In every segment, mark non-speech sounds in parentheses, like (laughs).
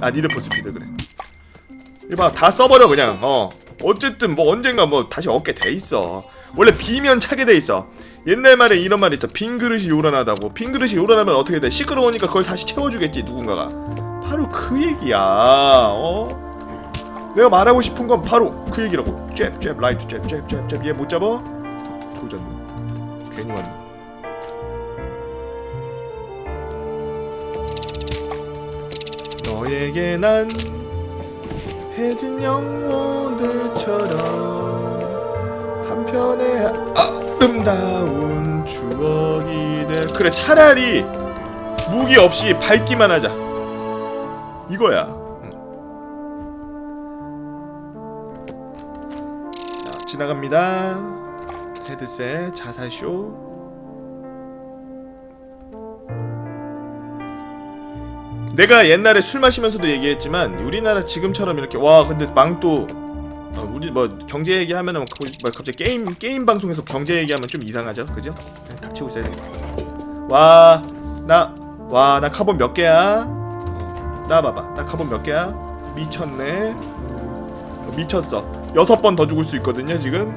아 니드 포 스피드 그래. 이봐 다 써버려 그냥. 어. 어쨌든 뭐 언젠가 뭐 다시 얻게 돼 있어. 원래 비면 차게 돼 있어. 옛날 말에 이런 말이 있어. 빈 그릇이 요란하다고. 빈 그릇이 요란하면 어떻게 돼? 시끄러우니까 그걸 다시 채워주겠지 누군가가. 바로 그 얘기야. 어? 내가 말하고 싶은 건 바로 그 얘기라고. 잽잽 라이트 잽잽잽잽. 얘 못 잡아? 조졌네 괜히 왔네 너에게 난 해진 영혼들처럼 한편의 아름다운 추억이 될 그래 차라리 무기 없이 밟기만 하자. 이거야. 응. 자 지나갑니다. 헤드셋 자살쇼 내가 옛날에 술 마시면서도 얘기했지만 우리나라 지금처럼 이렇게 와 근데 망또 어, 우리 뭐 경제 얘기하면은 뭐 갑자기 게임 게임 방송에서 경제 얘기하면 좀 이상하죠, 그죠? 그냥 닥치고 있어야 되겠다. 와 나 와 나 카본 몇 개야? 어, 나 봐봐, 나 카본 몇 개야? 미쳤네. 어, 미쳤어. 여섯 번 더 죽을 수 있거든요, 지금.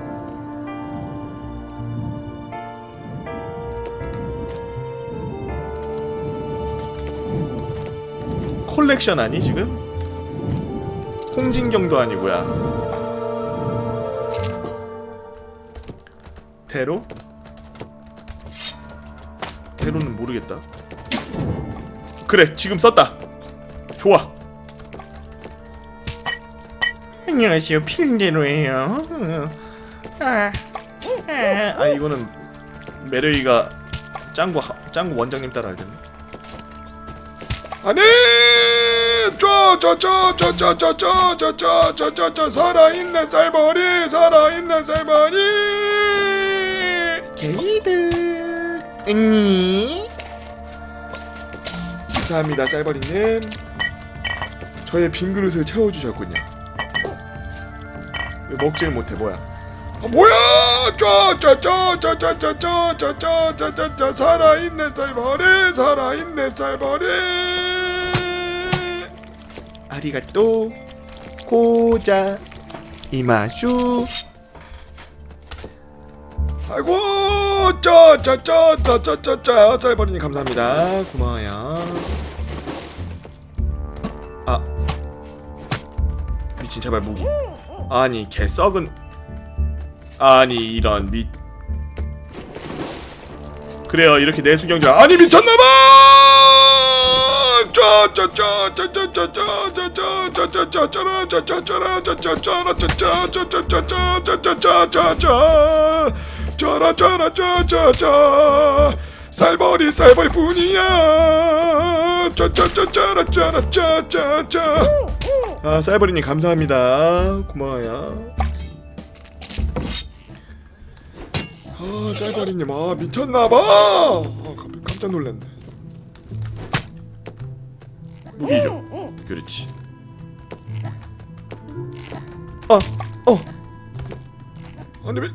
콜렉션 아니 지금? 홍진경도 아니고야. 대로? 대로는 모르겠다. 그래, 지금 썼다. 좋아. 안녕하세요, 필대로예요. 아, 아, 아 이거는 메르이가 짱구 하- 짱구 원장님 따라 알겠네. 아니 쪼쪼쪼쪼쪼쪼쪼쪼쪼쪼 살아있는 쌀벌이 살아있는 쌀벌이 게이드 응니 감사합니다 쌀벌이님 저의 빈 그릇을 채워주셨군요 왜 먹지를 못해 뭐야 아, 뭐야 쪼쪼쪼쪼쪼쪼쪼쪼쪼쪼 살아있는 쌀벌이 살아있는 쌀벌이 아리가또 고자. 이마수 아이고 짜짜짜짜짜짜짜. 쌀벌이님 감사합니다. 고마워요. 아. 미친 제발 무기. 아니 개 썩은. 아니 이런 미. 그래요 이렇게 내수경질 아니 미쳤나봐 놀랐네 무기죠 그렇지 아, 어. 아니 왜?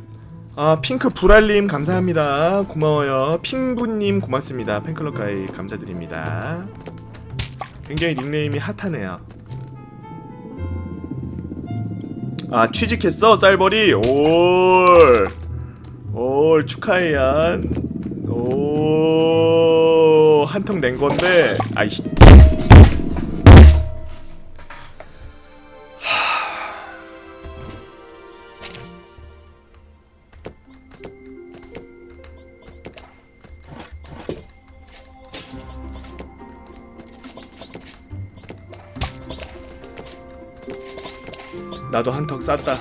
아 핑크 불알님 감사합니다. 고마워요. 핑부님 고맙습니다. 팬클럽 가입 감사드립니다. 굉장히 닉네임이 핫하네요. 아 취직했어 쌀벌이 올. 올 축하해요. 오 한턱 낸 건데 아이씨. 나도 한턱 쐈다.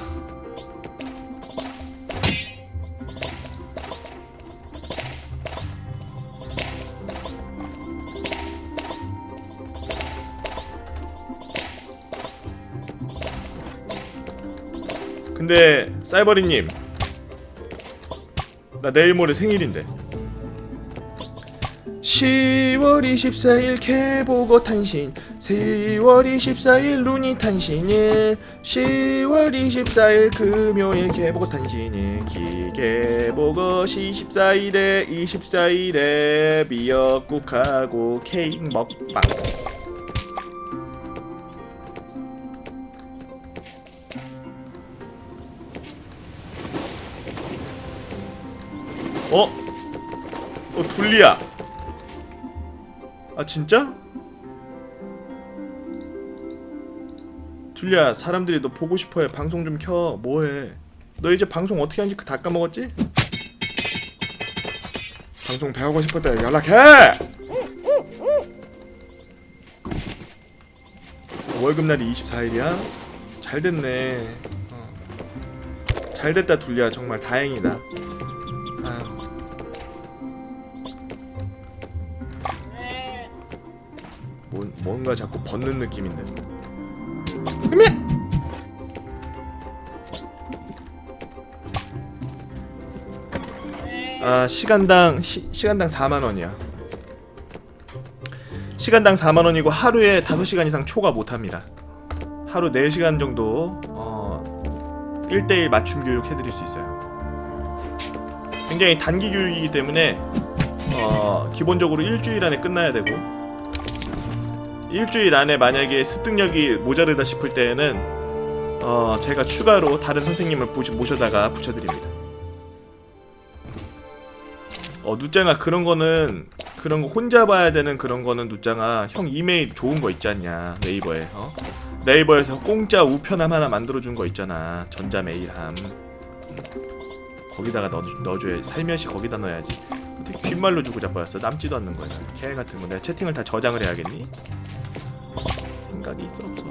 근데 사이버리님, 나 내일 모레 생일인데. 10월 24일 개보고 탄신 10월 24일 루니 탄신일 10월 24일 금요일 개보고 탄신일 기계보고 14일에 24일에 미역국하고 케이크 먹방 어? 어 둘리야 아 진짜? 둘리야 사람들이 너 보고 싶어해 방송 좀 켜 뭐해 너 이제 방송 어떻게 하는지 다 까먹었지? 방송 배우고 때 연락해 월급날이 24일이야? 잘 됐네 어. 잘 됐다 둘리야 정말 다행이다 뭔, 뭔가 자꾸 벗는 느낌인데. 흠이! 아 시간당 시, 시간당 4만 원이야. 시간당 4만 원이고 하루에 5시간 이상 초과 못 합니다. 하루 4시간 정도 어 1대1 맞춤 교육 해드릴 수 있어요. 굉장히 단기 교육이기 때문에 어 기본적으로 일주일 안에 끝나야 되고 일주일 안에 만약에 습득력이 모자르다 싶을 때에는 어 제가 추가로 다른 선생님을 모셔다가 붙여드립니다. 어 누짱아 그런 거는 그런 거 혼자 봐야 되는 그런 거는 누짱아 형 이메일 좋은 거 있지 않냐 네이버에 어 네이버에서 공짜 우편함 하나 만들어 준 거 있잖아 전자 메일함 음. 거기다가 넣어 넣어줘야 살며시 거기다 넣어야지 어떻게 귓말로 주고 자빠졌어 남지도 않는 거야 개 같은 거 내가 채팅을 다 저장을 해야겠니? 생각이 있어 없어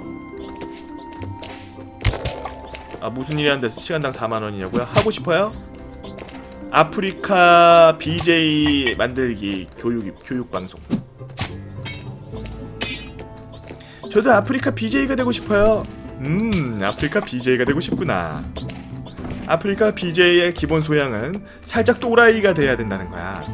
아 무슨 일이 하는데 시간당 4만 원이냐고요? 하고 싶어요? 아프리카 BJ 만들기 교육 교육 방송. 저도 아프리카 BJ가 되고 싶어요. 음, 아프리카 BJ가 되고 싶구나. 아프리카 BJ의 기본 소양은 살짝 또라이가 돼야 된다는 거야.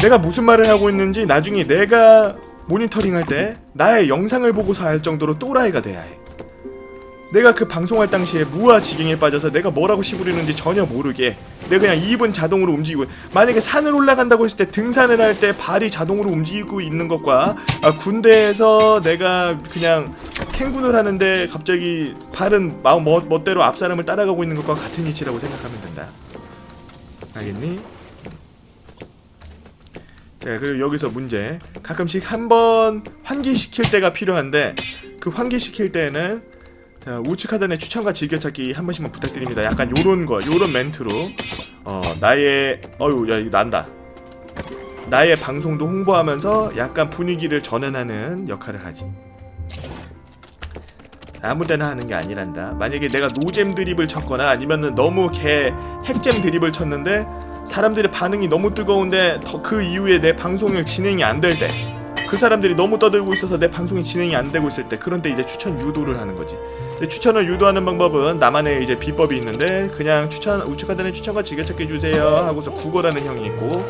내가 무슨 말을 하고 있는지 나중에 내가 모니터링 할 때 나의 영상을 보고서 알 정도로 또라이가 돼야 해. 내가 그 방송할 당시에 무아 지경에 빠져서 내가 뭐라고 시부리는지 전혀 모르게 내가 그냥 입은 자동으로 움직이고 만약에 산을 올라간다고 했을 때 등산을 할 때 발이 자동으로 움직이고 있는 것과 아, 군대에서 내가 그냥 탱군을 하는데 갑자기 발은 마음 멋, 멋대로 앞 사람을 따라가고 있는 것과 같은 이치라고 생각하면 된다. 알겠니? 네, 그리고 여기서 문제. 가끔씩 한 번 환기시킬 때가 필요한데 그 환기시킬 때는 자, 우측 하단에 추천과 즐겨찾기 한 번씩만 부탁드립니다. 약간 요런 거, 요런 멘트로 어 나의 어유 야 이거 난다. 나의 방송도 홍보하면서 약간 분위기를 전환하는 역할을 하지. 아무 때나 하는 게 아니란다. 만약에 내가 노잼 드립을 쳤거나 아니면은 너무 개 핵잼 드립을 쳤는데 사람들의 반응이 너무 뜨거운데 더 그 이후에 내 방송을 진행이 안 될 때. 그 사람들이 너무 떠들고 있어서 내 방송이 진행이 안 되고 있을 때 그런데 이제 추천 유도를 하는 거지. 추천을 유도하는 방법은 나만의 이제 비법이 있는데 그냥 추천 우측 하단에 추천과 즐겨찾기 주세요 하고서 구걸하는 형이 있고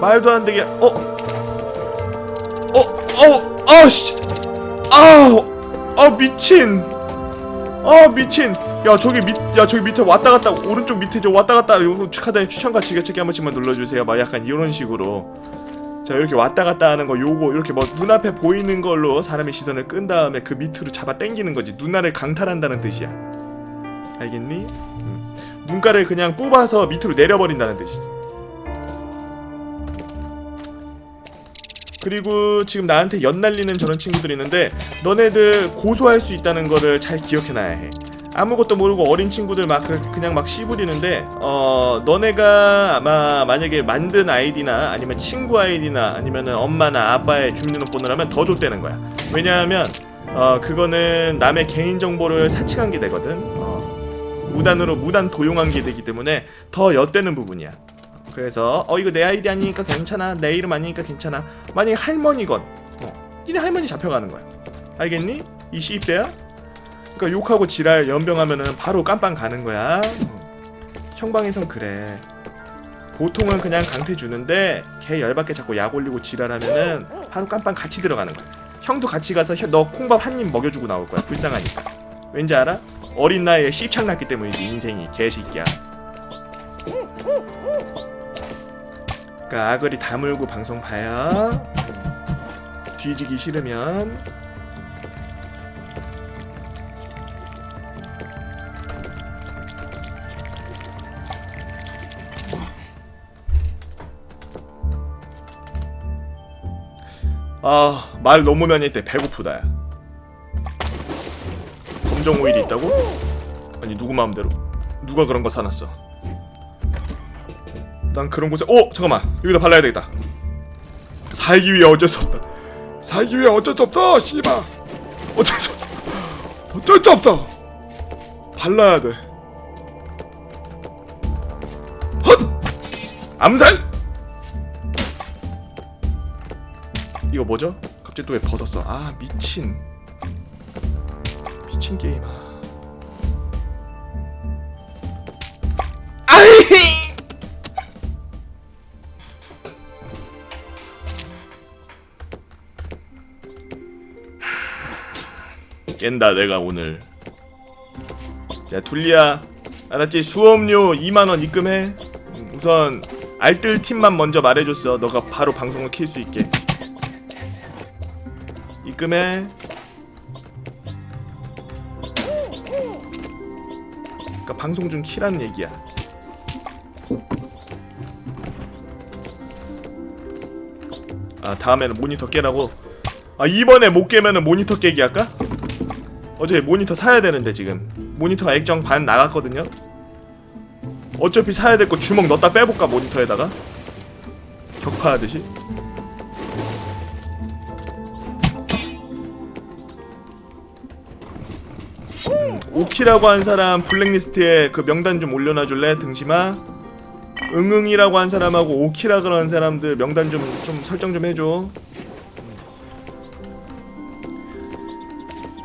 말도 안 되게 어? 어? 어? 아씨! 아우! 아 미친! 아 미친! 야 저기 밑, 야 저기 밑에 왔다 갔다 오른쪽 밑에 저 왔다 갔다 우측 하단에 추천과 즐겨찾기 한 번씩만 눌러주세요. 막 약간 이런 식으로. 자 이렇게 왔다 갔다 하는 거 요거 이렇게 뭐 눈앞에 보이는 걸로 사람의 시선을 끈 다음에 그 밑으로 잡아 당기는 거지. 눈알을 강탈한다는 뜻이야. 알겠니? 음. 눈가를 그냥 뽑아서 밑으로 내려버린다는 뜻이지. 그리고 지금 나한테 연날리는 저런 친구들이 있는데 너네들 고소할 수 있다는 거를 잘 기억해놔야 해 아무것도 모르고 어린 친구들 막 그- 그냥 막 씨부리는데 어 너네가 아마 만약에 만든 아이디나 아니면 친구 아이디나 아니면은 엄마나 아빠의 주민등록번호라면 더 줬다는 거야. 왜냐하면 어 그거는 남의 개인 정보를 사칭한 게 되거든. 어, 무단으로 무단 도용한 게 되기 때문에 더 엿되는 부분이야. 그래서 어 이거 내 아이디 아니니까 괜찮아. 내 이름 아니니까 괜찮아. 만약에 할머니건 어 니네 할머니 잡혀가는 거야. 알겠니? 이 시입새야? 그러니까 욕하고 지랄 연병하면은 바로 깜빵 가는 거야. 형방에선 그래. 보통은 그냥 강퇴 주는데 걔 열받게 자꾸 약 올리고 지랄하면은 바로 깜빵 같이 들어가는 거야. 형도 같이 가서 혀- 너 콩밥 한 입 먹여주고 나올 거야. 불쌍하니까. 왠지 알아? 어린 나이에 씹창 났기 때문이지 인생이 개새끼야. 그러니까 아거리 다물고 방송 봐야 뒤지기 싫으면 아 말 너무 많이 했대 배고프다 야. 검정 오일이 있다고? 아니 누구 마음대로? 누가 그런 거 사놨어? 난 그런 곳에 어 잠깐만. 여기다 발라야 되겠다. 살기 위해 어쩔 수 없다. 살기 위해 어쩔 수 없어 씨발. 어쩔 수 없어. 어쩔 수 없어. 발라야 돼. 헛! 암살! 뭐죠? 갑자기 또 왜 벗었어? 아 미친. 미친 게임. 아 깬다 내가 오늘. 자 둘리야. 알았지? 수업료 2만원 입금해. 우선 알뜰 팀만 먼저 말해줬어. 너가 바로 방송을 킬 수 있게 입금해. 그니까 방송 중 키라는 얘기야. 아 다음에는 모니터 깨라고? 아 이번에 못 깨면은 모니터 깨기 할까? 어제 모니터 사야 되는데 지금. 모니터가 액정 반 나갔거든요. 어차피 사야 될 거 주먹 넣었다 빼볼까 모니터에다가? 격파하듯이 오키라고 한 사람 블랙리스트에 그 명단 좀 올려놔 줄래 등심아 응응이라고 한 사람하고 오키라 그런 사람들 명단 좀 좀 설정 좀 해줘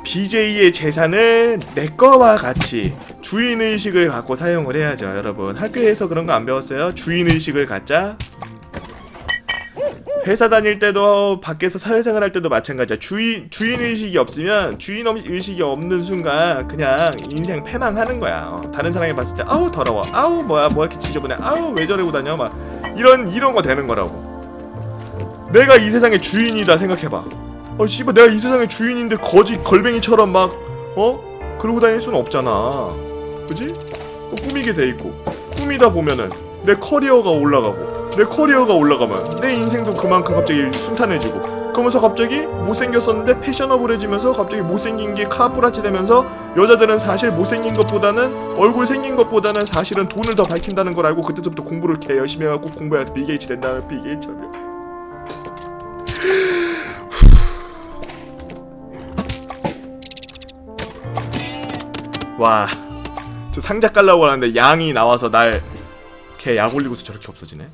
BJ의 재산을 내 거와 같이 주인 의식을 갖고 사용을 해야죠, 여러분. 학교에서 그런 거 안 배웠어요? 주인 의식을 갖자. 회사 다닐 때도 밖에서 사회생활 할 때도 마찬가지야. 주인 주인 의식이 없으면 주인 업- 의식이 없는 순간 그냥 인생 패망하는 거야. 어, 다른 사람이 봤을 때 아우 더러워, 아우 뭐야 뭐 이렇게 지저분해, 아우 왜 저러고 다녀 막 이런 이런 거 되는 거라고. 내가 이 세상의 주인이다 생각해봐. 어 씨발 내가 이 세상의 주인인데 거지 걸뱅이처럼 막 어? 그러고 다닐 수는 없잖아 그지? 그 꾸미게 돼 있고 꾸미다 보면은 내 커리어가 올라가고 내 커리어가 올라가면 내 인생도 그만큼 갑자기 순탄해지고 그러면서 갑자기 못생겼었는데 패셔너블해지면서 갑자기 못생긴 게 카푸라치 되면서 여자들은 사실 못생긴 것보다는 얼굴 생긴 것보다는 사실은 돈을 더 밝힌다는 걸 알고 그때부터 공부를 개 열심히 해갖고 공부해서 빌게이츠 된다는 빌게이츠 와, 저 상자 깔라고 하는데 양이 나와서 날 걔 약 올리고서 저렇게 없어지네.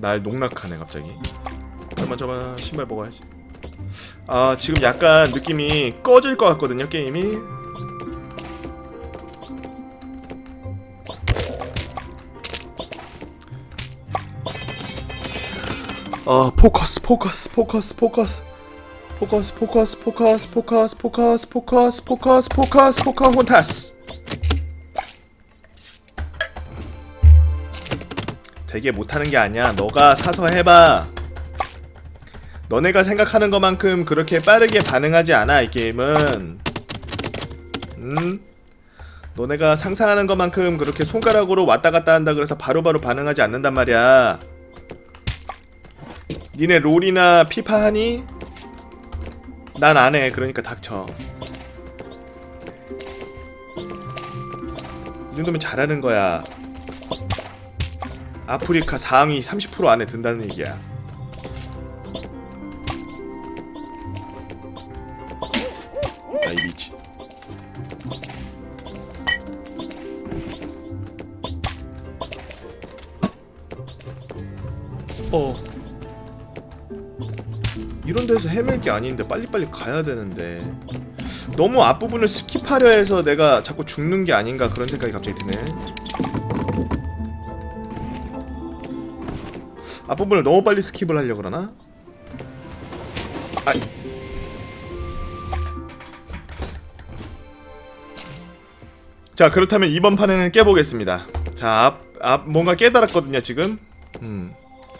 날 농락하네 갑자기. 잠깐만 잠깐만 신발 먹어야지. 아 지금 약간 느낌이 꺼질 것 같거든요 게임이. 아 포커스 포커스 포커스 포커스 포커스 포커스 포커스 포커스 포커스 포커스 포커스 포커스 포커혼타스 되게 못하는 게 아니야 너가 사서 해봐 너네가 생각하는 것만큼 그렇게 빠르게 반응하지 않아 이 게임은 음? 너네가 상상하는 것만큼 그렇게 손가락으로 왔다 갔다 한다 그래서 바로바로 반응하지 않는단 말이야 니네 롤이나 피파 하니? 난 안 해. 그러니까 닥쳐. 이 정도면 잘하는 거야. 아프리카 상위 30% 안에 든다는 얘기야. 나이 미치. 어. 이런 데서 헤맬 게 아닌데 빨리빨리 가야 되는데 너무 앞부분을 스킵하려 해서 내가 자꾸 죽는 게 아닌가 그런 생각이 갑자기 드네 부분을 너무 빨리 스킵을 하려 그러나? 아자 그렇다면 이번 판에는 깨보겠습니다 자 앞, 앞 뭔가 깨달았거든요 지금 음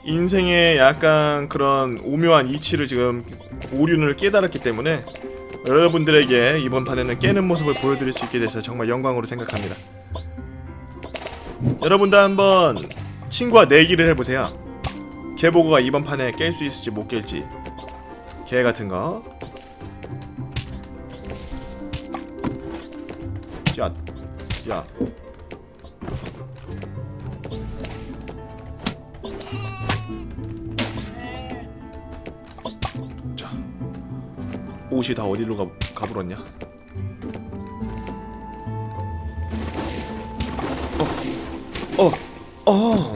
인생의 약간 그런 오묘한 이치를 지금 오륜을 깨달았기 때문에 여러분들에게 이번 판에는 깨는 모습을 보여드릴 수 있게 돼서 정말 영광으로 생각합니다. 여러분도 한번 친구와 내기를 해보세요. 개보고가 이번 판에 깰 수 있을지 못 깰지. 개 같은 거. 야, 야. 자, 옷이 다 어디로 가 가불었냐? 어, 어. 어,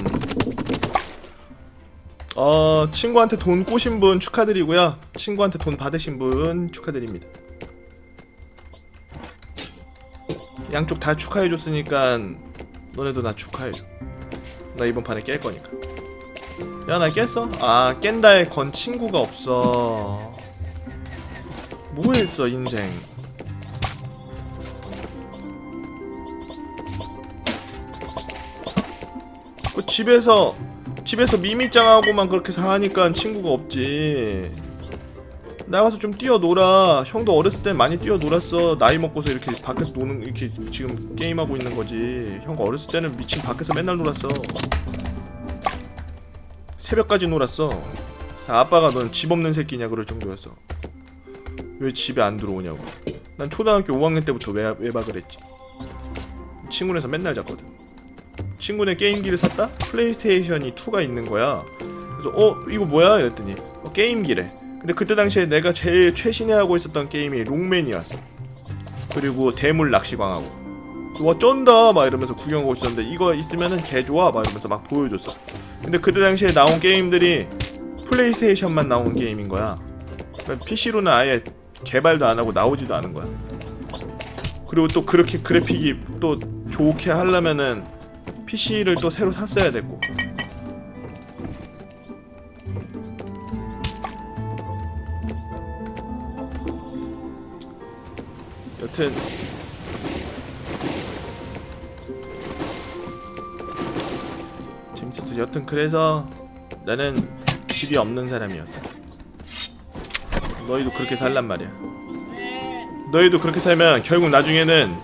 친구한테 돈 꼬신 분 축하드리고요. 친구한테 돈 받으신 분 축하드립니다. 양쪽 다 축하해줬으니까 너네도 나 축하해줘. 나 이번 판에 깰 거니까. 야, 나 깼어? 아, 깬다에 건 친구가 없어. 뭐 했어, 인생. 그 집에서 집에서 미미짱하고만 그렇게 사니까 친구가 없지. 나가서 좀 뛰어놀아. 형도 어렸을 때 많이 뛰어놀았어. 나이 먹고서 이렇게 밖에서 노는 이렇게 지금 게임하고 있는 거지. 형가 어렸을 때는 미친 밖에서 맨날 놀았어. 새벽까지 놀았어. 자, 아빠가 넌 집 없는 새끼냐 그럴 정도였어. 왜 집에 안 들어오냐고. 난 초등학교 5학년 때부터 외, 외박을 했지. 친구네서 맨날 잤거든. 친구네 게임기를 샀다? 플레이스테이션이 2가 있는 거야. 그래서 어 이거 뭐야? 이랬더니 어, 게임기래. 근데 그때 당시에 내가 제일 최신에 하고 있었던 게임이 롱맨이었어. 그리고 대물 낚시광하고. 와 쩐다 막 이러면서 구경하고 있었는데 이거 있으면은 개 좋아 막 이러면서 막 보여줬어. 근데 그때 당시에 나온 게임들이 플레이스테이션만 나온 게임인 거야. 그러니까 PC로는 아예 개발도 안 하고 나오지도 않은 거야. 그리고 또 그렇게 그래픽이 또 좋게 하려면은 PC를 또 새로 샀어야 됐고. 여튼. 재밌었어. 여튼 그래서 나는 집이 없는 사람이었어. 너희도 그렇게 살란 말이야. 너희도 그렇게 살면 결국 나중에는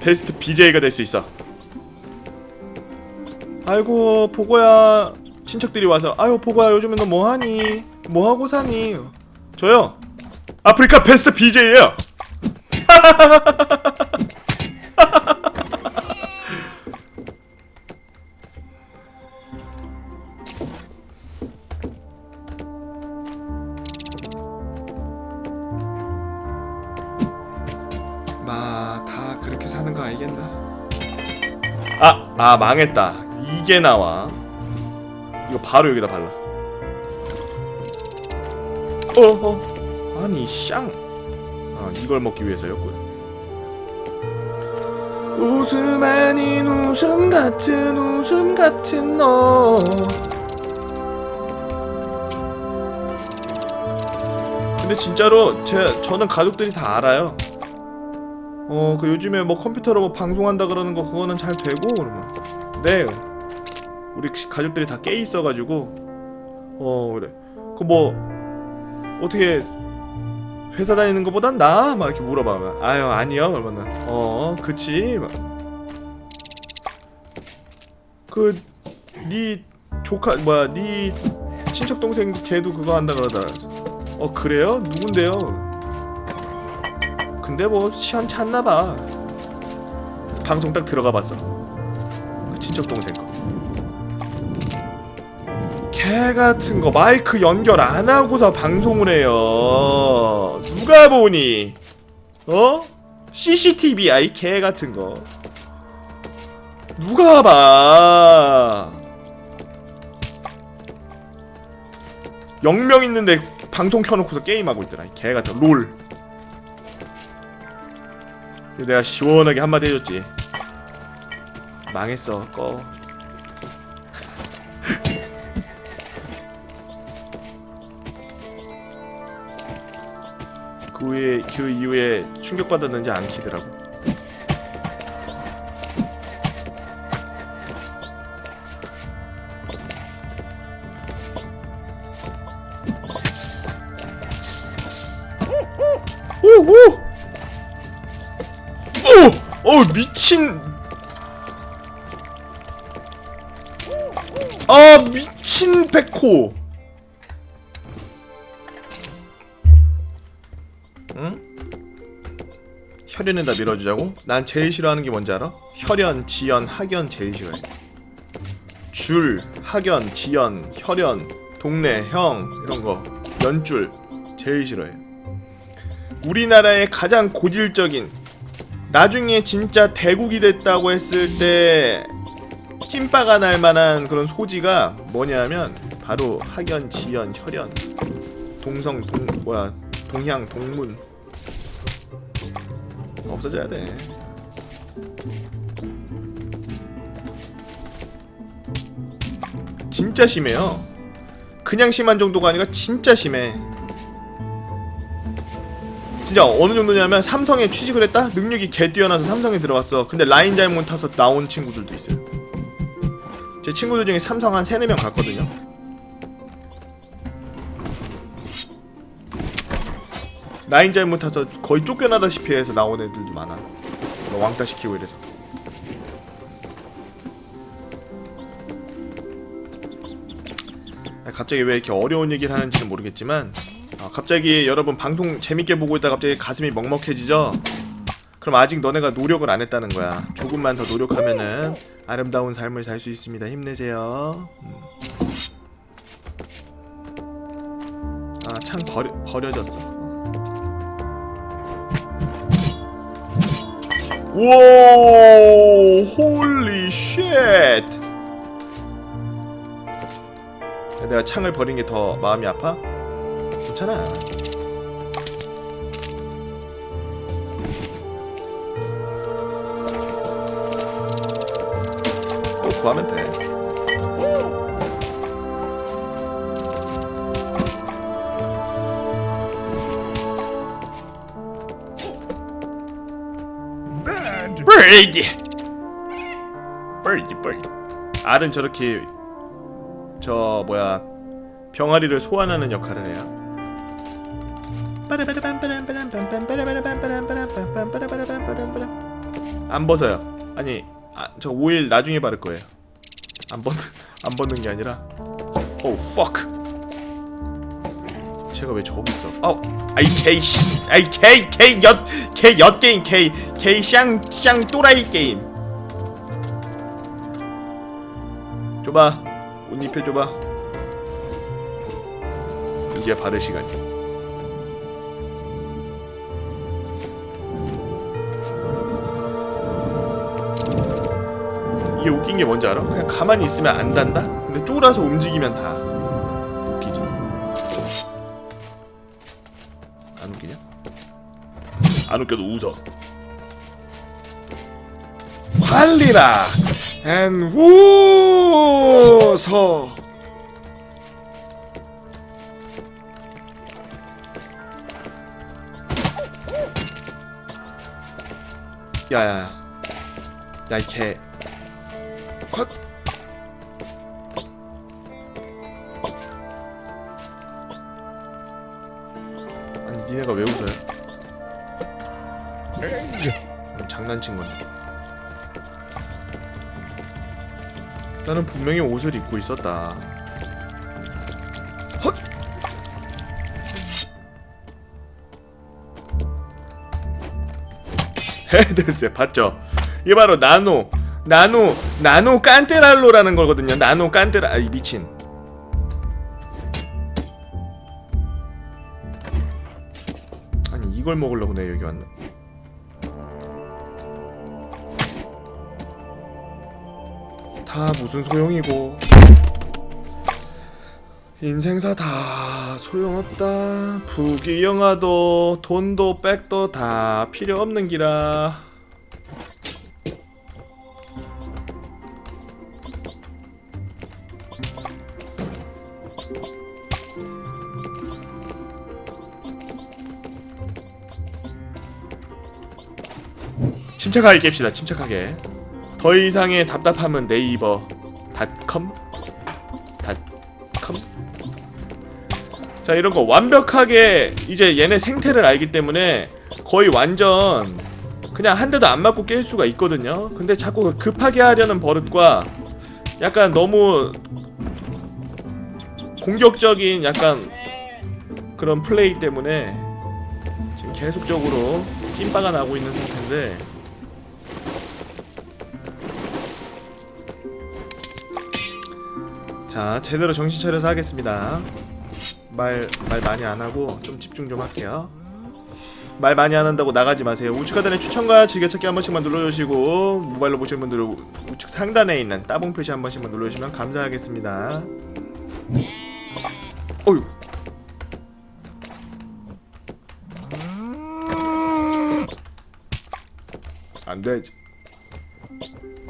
베스트 BJ가 될 수 있어 아이고 보고야 친척들이 와서 아유 보고야 요즘에 너 뭐하니? 뭐하고 사니 저요? 아프리카 베스트 BJ예요. (laughs) 마 다 그렇게 사는 거 알겠나? 아, 아 망했다. 이게 나와. 이거 바로 여기다 발라. 어, 어. 아니, 샹. 아, 이걸 먹기 위해서였군. 웃음 아닌 웃음 같은 웃음 같은 너. 근데 진짜로 제 저는 가족들이 다 알아요. 어, 그 요즘에 뭐 컴퓨터로 뭐 방송한다 그러는 거 그거는 잘 되고 그러면 네. 우리 시- 가족들이 다 깨 있어가지고 어 그래. 그 뭐 어떻게 회사 다니는 거보단 나? 막 이렇게 물어봐. 아유 아니요. 그러면은 어 그치. 그네 조카 뭐야 네 친척 동생 걔도 그거 한다 그러더라. 어 그래요? 누군데요? 근데 뭐 시원찮나봐. 방송 딱 들어가 봤어. 그 친척 동생 거. 개 같은 거 마이크 연결 안 하고서 방송을 해요. 누가 보니? 어? CCTV야 이개 같은 거. 누가 봐? 영명 있는데 방송 켜놓고서 게임하고 있더라 이개 같은 거. 롤. 내가 시원하게 한마디 해줬지. 망했어 꺼. 그 후에 그 이후에 충격 받았는지 안 키더라고. 오오 오! 어 미친 아 미친 백호 혈연에다 밀어주자고? 난 제일 싫어하는 게 뭔지 알아? 혈연, 지연, 학연 제일 싫어해. 줄, 학연, 지연, 혈연, 동네, 형 이런 거. 연줄 제일 싫어해. 우리나라의 가장 고질적인 나중에 진짜 대국이 됐다고 했을 때 찐빠가 날 만한 그런 소지가 뭐냐면 바로 학연, 지연, 혈연, 동성, 동 뭐야 동향, 동문 없어져야 돼. 진짜 심해요. 그냥 심한 정도가 아니라 진짜 심해. 진짜 어느 정도냐면 삼성에 취직을 했다? 능력이 개 뛰어나서 삼성에 들어갔어. 근데 라인 잘못 타서 나온 친구들도 있어요. 제 친구들 중에 삼성 한 3, 4명 갔거든요. 라인 잘못 타서 거의 쫓겨나다시피 해서 나온 애들도 많아. 뭐 왕따 시키고 이래서. 아, 갑자기 왜 이렇게 어려운 얘기를 하는지는 모르겠지만 아, 갑자기 여러분 방송 재밌게 보고 있다 가 갑자기 가슴이 먹먹해지죠? 그럼 아직 너네가 노력을 안 했다는 거야. 조금만 더 노력하면은 아름다운 삶을 살 수 있습니다. 힘내세요. 음. 아, 창 버려, 버려졌어. 오, 홀리 쉣. 내가 창을 버린 게 더 마음이 아파? 괜찮아. 또 구하면 돼. Bird. bird, bird. 알은 저렇게 저 뭐야 병아리를 소환하는 역할을 해요. 안 벗어요. 아니, 아, 저 오일 나중에 바를 거예요. 안 벗는 안 벗는 게 아니라. 오, fuck. 제가 왜 저기 있어? 아우, 아이 개이 씨, 아이 개이 개이 엿개엿 게임 개이 개이 쌍쌍 또라이 게임. 줘봐, 옷 입혀 줘봐. 이제 바를 시간이야. 이게 웃긴 게 뭔지 알아? 그냥 가만히 있으면 안 단다? 근데 쫄아서 움직이면 다 안 웃겨도 웃어. 할리라. 앤 웃어 야야야 야 이 개. 컷 장난친 건데 나는 분명히 옷을 입고 있었다 헛! 헤드셋 봤죠? 이게 바로 나노 나노 나노 깐테랄로라는 거거든요. 나노 깐테라 아, 이 미친. 아니 이걸 먹으려고 내가 여기 왔나? 다 무슨 소용이고. 인생사 다 소용없다. 부귀영화도 돈도 백도 다 필요 없는 기라. 침착하게 깹시다 침착하게 더 이상의 답답함은 네이버 닷컴? 닷컴? 자 이런 거 완벽하게 이제 얘네 생태를 알기 때문에 거의 완전 그냥 한 대도 안 맞고 깰 수가 있거든요. 근데 자꾸 급하게 하려는 버릇과 약간 너무 공격적인 약간 그런 플레이 때문에 지금 계속적으로 찐빠가 나고 있는 상태인데 자 제대로 정신 차려서 하겠습니다. 말 말 많이 안 하고 좀 집중 좀 할게요. 말 많이 안 한다고 나가지 마세요. 우측 하단에 추천과 즐겨찾기 한 번씩만 눌러주시고 모바일로 보시는 분들은 우측 상단에 있는 따봉 표시 한 번씩만 눌러주시면 감사하겠습니다. 어휴. 안 되지.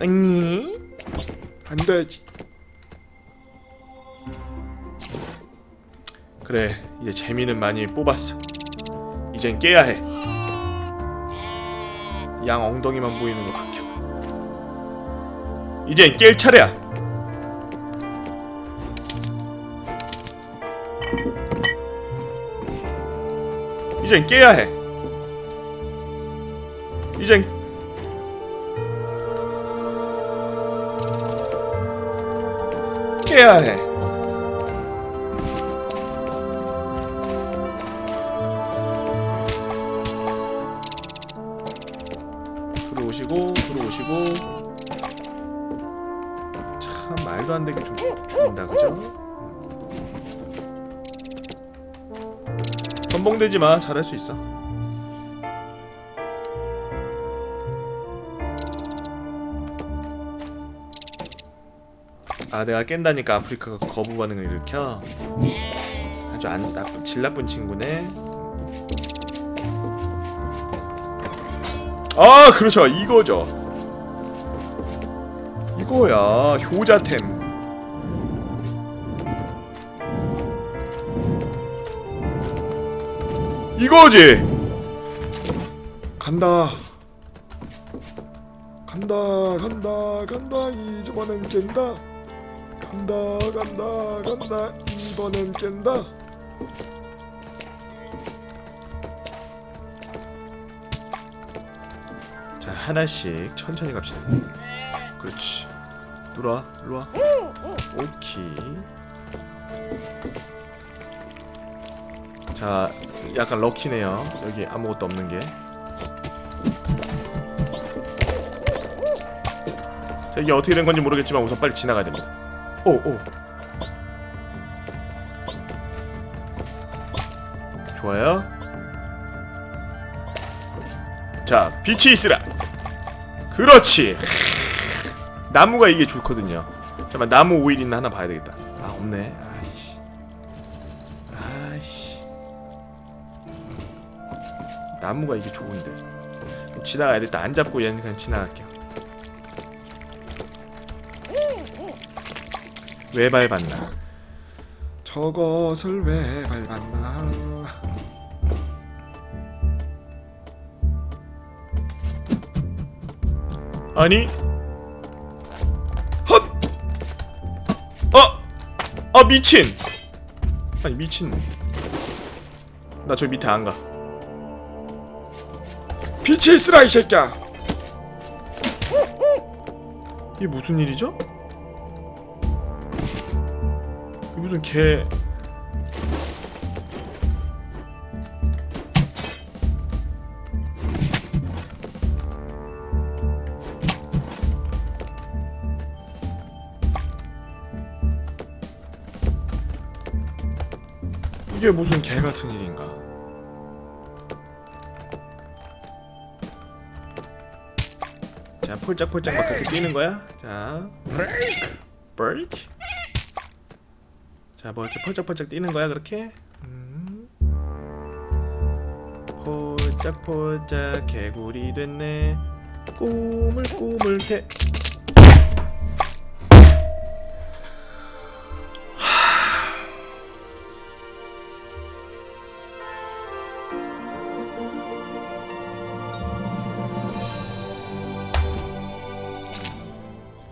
아니, 안 되지. 그래, 이제 재미는 많이 뽑았어. 이젠 깨야 해. 양 엉덩이만 보이는 거 극혐. 이젠 깰 차례야. 이젠 깨야 해. 이젠 깨야 해. 들어오시고 들어오시고 참 말도 안 되게 죽, 죽인다 그죠? 건봉되지 마 잘할 수 있어. 아 내가 깬다니까 아프리카가 거부 반응을 일으켜 아주 안 나쁜 질 나쁜 친구네 아 그렇죠. 이거죠. 이거야. 효자템. 이거지. 간다. 간다 간다 간다. 이번엔 깬다. 간다 간다 간다. 이번엔 깬다 하나씩 천천히 갑시다. 그렇지. 들어와 일로 와. 오케이. 자 약간 럭키네요. 여기 아무것도 없는 게. 자, 이게 어떻게 된 건지 모르겠지만 우선 빨리 지나가야 됩니다. 오, 오. 좋아요. 자, 빛이 있으라. 그렇지. 나무가 이게 좋거든요. 잠깐 나무 오일 있나 하나 봐야 되겠다. 아 없네. 아이씨. 아이씨. 나무가 이게 좋은데. 지나가야 돼. 일단 안 잡고 얘는 그냥 지나갈게요. 왜 밟았나? 저것을 왜 밟았나? 아니? 헛! 어! 아 미친! 아니 미친 나 저 밑에 안 가. 빛을 쓰라 이 새끼야. 이게 무슨 일이죠? 이게 무슨 개 이게 무슨 개 같은 일인가? 자, 폴짝폴짝 막 그렇게 뛰는 거야? 자, 브레이크. 자, 뭐 이렇게 펄짝펄짝 뛰는 거야 그렇게? 음. 폴짝폴짝 개구리 됐네. 꿈을 개.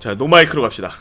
자, 노마이크로 갑시다.